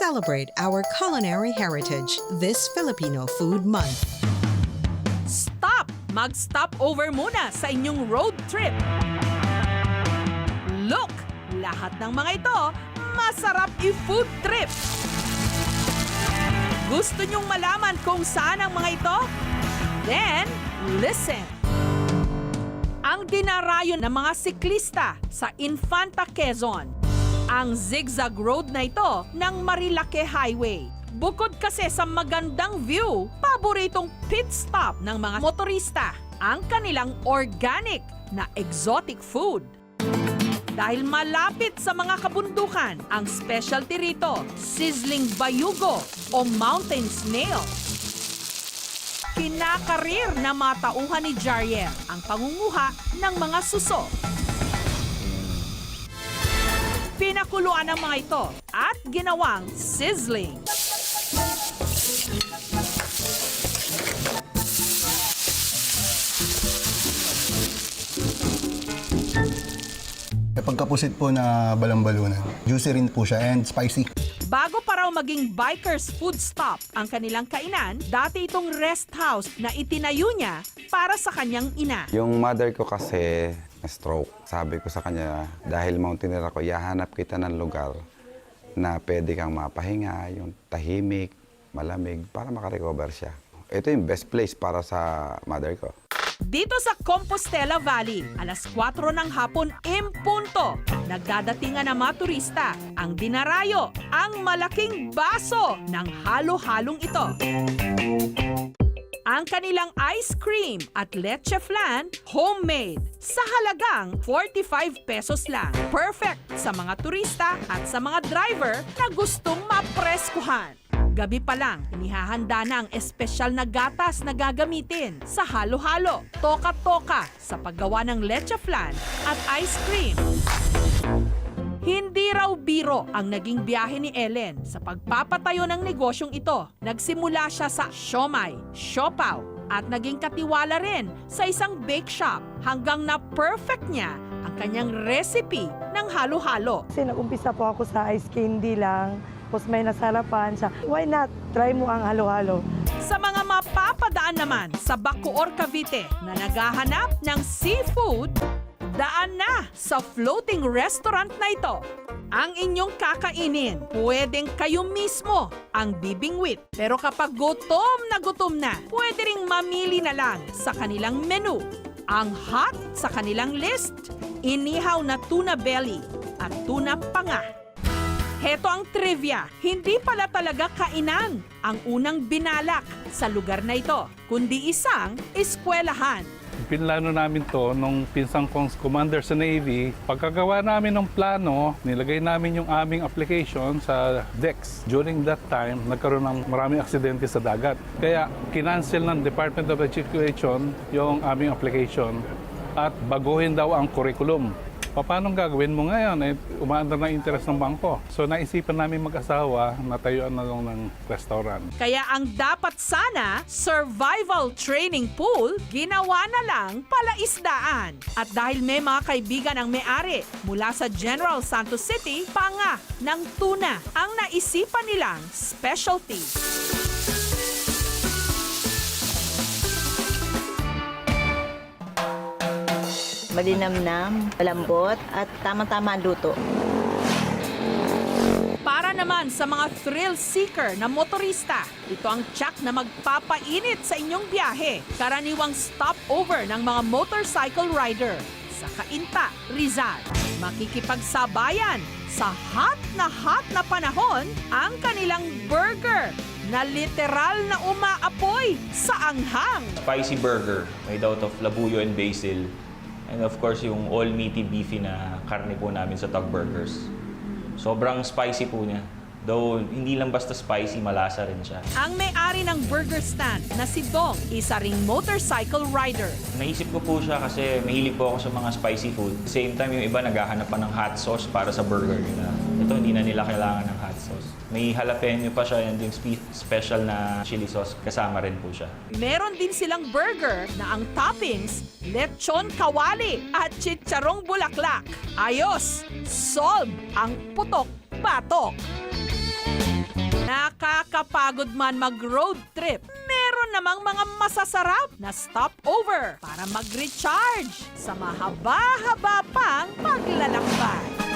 celebrate our culinary heritage this Filipino Food Month. Stop! Mag-stop over muna sa inyong road trip. Look! Lahat ng mga ito, masarap i-food trip. Gusto nyong malaman kung saan ang mga ito? Then, listen! Ang dinarayo ng mga siklista sa Infanta Quezon. Ang zigzag road na ito ng Marilake Highway. Bukod kasi sa magandang view, paboritong pit stop ng mga motorista ang kanilang organic na exotic food. Dahil malapit sa mga kabundukan, ang specialty rito, sizzling bayugo o mountain snail. Kinakarir na matauhan ni Jariel ang pangunguha ng mga suso. Pinakuluan ang mga ito at ginawang sizzling. Pagkapusit po na balambalunan. Juicy rin po siya and spicy. Bago pa raw maging bikers food stop ang kanilang kainan, dati itong rest house na itinayo niya para sa kanyang ina. Yung mother ko kasi na-stroke. Sabi ko sa kanya, dahil mountaineer ako, yahanap kita ng lugar na pwede kang mapahinga, yung tahimik, malamig, para makarecover siya. Ito yung best place para sa mother ko. Dito sa Compostela Valley, alas 4 ng hapon impunto, nagdadatingan ng mga turista ang dinarayo ang malaking baso ng halo-halong ito. Ang kanilang ice cream at leche flan, homemade, sa halagang 45 pesos lang. Perfect sa mga turista at sa mga driver na gustong mapreskuhan. Gabi pa lang, inihahanda na ang espesyal na gatas na gagamitin sa halo-halo, toka-toka sa paggawa ng leche flan at ice cream. Hindi raw biro ang naging biyahe ni Ellen sa pagpapatayo ng negosyong ito. Nagsimula siya sa siomay, siopaw, at naging katiwala rin sa isang bake shop hanggang na perfect niya ang kanyang recipe ng halo-halo. Kasi nag-umpisa po ako sa ice candy lang, tapos may nasarapan siya. Why not? Try mo ang halo-halo. Sa mga mapapadaan naman sa Bacoor, Cavite na naghahanap ng seafood, daan na sa floating restaurant na ito. Ang inyong kakainin, pwedeng kayo mismo ang bibingwit. Pero kapag gutom na gutom na, pwede ring mamili na lang sa kanilang menu. Ang hot sa kanilang list, inihaw na tuna belly at tuna panga. Heto ang trivia. Hindi pala talaga kainan ang unang binalak sa lugar na ito, kundi isang eskwelahan. Pinlano namin to nung pinsang kong commander sa Navy. Pagkagawa namin ng plano, nilagay namin yung aming application sa DEX. During that time, nagkaroon ng maraming aksidente sa dagat. Kaya kinancel ng Department of Education yung aming application at baguhin daw ang curriculum. Paano gagawin mo ngayon? Eh, umaandar na interest ng bangko. So naisipan namin mag-asawa na tayuan na lang ng restaurant. Kaya ang dapat sana, survival training pool, ginawa na lang palaisdaan. At dahil may mga kaibigan ang may-ari mula sa General Santos City, panga ng tuna ang naisipan nilang specialty. Malinamnam, malambot at tamang-tama ang luto. Para naman sa mga thrill seeker na motorista, ito ang tsak na magpapainit sa inyong biyahe. Karaniwang stopover ng mga motorcycle rider sa Cainta, Rizal. Makikipagsabayan sa hot na hot na panahon ang kanilang burger na literal na umaapoy sa anghang. spicy burger made out of labuyo and basil. And of course, yung all meaty beefy na karne po namin sa Tug Burgers. Sobrang spicy po niya. Though hindi lang basta spicy, malasa rin siya. Ang may-ari ng burger stand na si Dong, isa ring motorcycle rider. Naisip ko po siya kasi mahilig po ako sa mga spicy food. Same time, yung iba naghahanap pa ng hot sauce para sa burger nila. Ito, hindi na nila kailangan ng hot sauce. May jalapeno pa siya and yung spe- special na chili sauce. Kasama rin po siya. Meron din silang burger na ang toppings, lechon kawali at chicharong bulaklak. Ayos! Solve ang putok-batok! Nakakapagod man mag-road trip, meron namang mga masasarap na stopover para mag-recharge sa mahaba-haba pang paglalakbay.